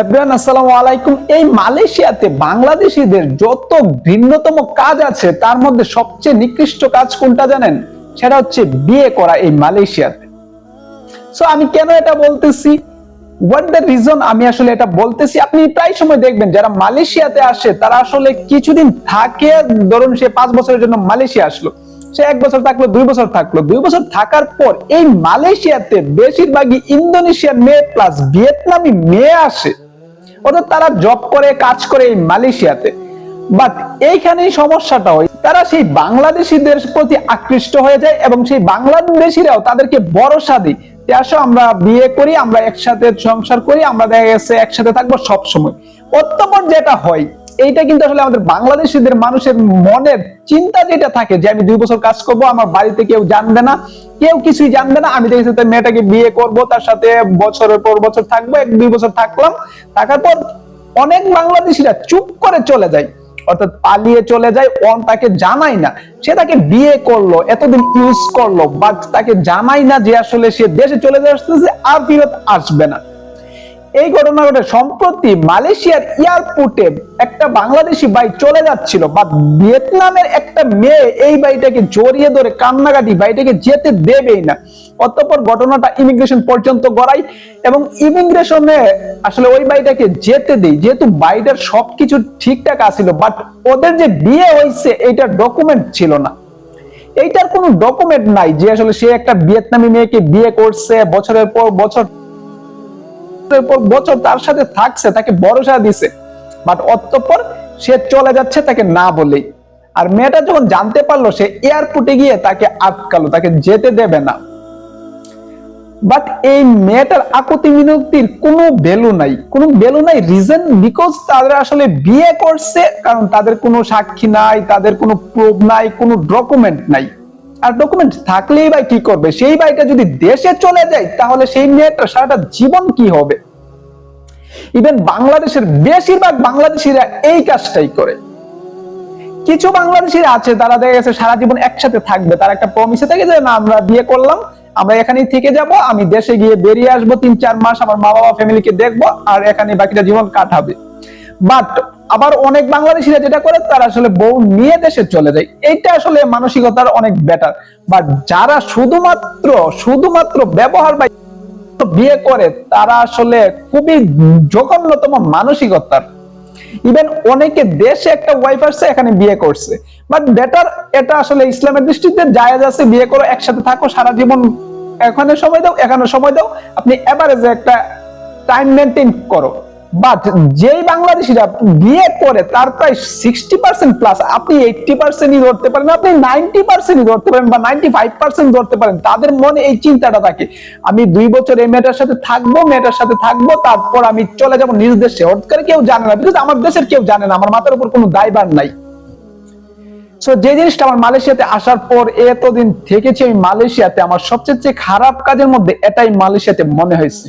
Everyone আসসালামু আলাইকুম। এই মালয়েশিয়াতে বাংলাদেশিদের যত ভিন্নতম কাজ আছে, তার মধ্যে সবচেয়ে নিকৃষ্ট কাজ কোনটা জানেন? সেটা হচ্ছে বিয়ে করা এই মালয়েশিয়াতে। সো আমি কেন এটা বলতেছি? হোয়াট দ্য রিজন আমি আসলে এটা বলতেছি? আপনি প্রায় সময় দেখবেন, যারা মালয়েশিয়াতে আসে, তারা আসলে কিছুদিন থাকে, ধরুন সে পাঁচ বছরের জন্য মালয়েশিয়া আসলো। সে এক বছর থাকল, দুই বছর থাকল। দুই বছর থাকার পর এই মালয়েশিয়াতে বেশিরভাগই ইন্দোনেশিয়ার মেয়ে প্লাস ভিয়েতনামি মেয়ে আসে। অর্থাৎ তারা জব করে, কাজ করে এই মালয়েশিয়াতে। বাট এইখানেই সমস্যাটা হয়, তারা সেই বাংলাদেশিদের প্রতি আকৃষ্ট হয়ে যায় এবং সেই বাংলাদেশিরাও তাদেরকে ভরসা দিই যে আসো আমরা বিয়ে করি, আমরা একসাথে সংসার করি, আমরা দেখা গেছে একসাথে থাকব সবসময়। অত্যপর যেটা হয় এইটা কিন্তু আসলে আমাদের বাংলাদেশিদের মানুষের মনের চিন্তা যেটা থাকে যে আমি দুই বছর কাজ করব, আমার বাড়িতে কেউ জানবে না, কেউ কিছুই জানবে না। আমি দেখেছি তার মেয়েটাকে বিয়ে করব, তার সাথে বছরের পর বছর থাকব, এক দুই বছর থাকলাম। থাকার পর অনেক বাংলাদেশিরা চুপ করে চলে যায়, অর্থাৎ পালিয়ে চলে যায়, অন তাকে জানাই না। সে তাকে বিয়ে করল, এতদিন ইউজ করল বাট তাকে জানাই না যে আসলে সে দেশে চলে আসতেছে আর ফিরত আসবে না। এই ঘটনা ঘটে সম্প্রতি মালয়েশিয়ার এয়ারপোর্টে একটা বাংলাদেশি ভাই চলে যাচ্ছিল, বা ভিয়েতনামের একটা মেয়ে এই বাড়িটাকে জড়িয়ে ধরে কান্নাকাটি বাড়িটাকে যেতে দেবেই না। অতঃপর ঘটনাটা ইমিগ্রেশন পর্যন্ত গড়াই এবং ইমিগ্রেশনে আসলে ওই বাড়িটাকে যেতে দেই। যেহেতু বাড়িটার সবকিছু ঠিকঠাক আছিল বাট ওদের যে বিয়ে হয়েছে, এইটার ডকুমেন্ট ছিল না। এইটার কোনো ডকুমেন্ট নাই যে আসলে সে একটা ভিয়েতনামি মেয়েকে বিয়ে করছে, বছরের পর বছর বছরের পর বছর তার সাথে থাকছে, তাকে ভরসা দিছে। বাট অতঃপর সে চলে যাচ্ছে তাকে না বলেই। আর মেয়েটা যখন জানতে পারল, সে এয়ারপোর্টে গিয়ে তাকে আটকালো, তাকে যেতে দেবে না। বাট এই মেয়েটার আকুতি মিনতির কোনো ভ্যালু নাই। কোনো ভ্যালু নাই রিজন বিকজ তারা আসলে বিয়ে করছে, কারণ তাদের কোনো সাক্ষী নাই, তাদের কোনো প্রুফ নাই, কোনো ডকুমেন্ট নাই। আর ডকুমেন্ট থাকলেই ভাই কি করবে? সেই ভাইটা যদি দেশে চলে যায়, তাহলে সেই মেয়েটা সারাটা জীবন কি হবে? ইভেন বাংলাদেশের বেশিরভাগ বাংলাদেশিরা এই কাজটাই করে। কিছু বাংলাদেশিরা আছে, তারা দেখা গেছে সারা জীবন একসাথে থাকবে। তার একটা প্রমিসে থাকে যে, না, আমরা বিয়ে করলাম, আমরা এখানেই থেকে যাব, আমি দেশে গিয়ে বেরিয়ে আসব, তিন, চার মাস আমার মা বাবা ফ্যামিলিকে দেখব, আর এখানে বাকিটা জীবন কাটাবে। বাট আবার অনেক বাংলাদেশিরা যেটা করে, তারা আসলে বউ নিয়ে দেশে চলে যায়। এইটা আসলে মানসিকতার অনেক বেটার বাট যারা শুধুমাত্র শুধুমাত্র ব্যবহার বা বিয়ে করে, তারা আসলে খুবই জঘন্যতম মানসিকতার। ইভেন অনেকে দেশে একটা ওয়াইফ আসছে, এখানে বিয়ে করছে। বাট বেটার এটা আসলে ইসলামের দৃষ্টিতে জায়গা আছে, বিয়ে করো একসাথে থাকো, সারা জীবন এখানে সময় দাও, এখানে সময় দাও। আপনি এভারেজে একটা টাইম মেনটেন করো। বাট যেই বাংলাদেশিরা বিয়ে করে, তার প্রায় সিক্সটি পার্সেন্ট প্লাস আপনি এইটটি পার্সেন্টই ধরতে পারেন, আপনি নাইনটি পার্সেন্টই ধরতে পারেন বা নাইনটি ফাইভ পার্সেন্ট ধরতে পারেন, তাদের মনে এই চিন্তাটা থাকে। আমি দুই বছর এই মেয়েটার সাথে থাকব, মেয়েটার সাথে থাকব, তারপর আমি চলে যাব নিজ দেশে। হঠাৎ কেউ জানে না বিকজ আমার দেশের কেউ জানে না, আমার মাথার উপর কোনো দায়ভার নাই। সো যে জিনিসটা আমার মালয়েশিয়াতে আসার পর এতদিন থেকেছি আমি মালয়েশিয়াতে, আমার সবচেয়ে খারাপ কাজের মধ্যে এটাই মালয়েশিয়াতে মনে হয়েছে।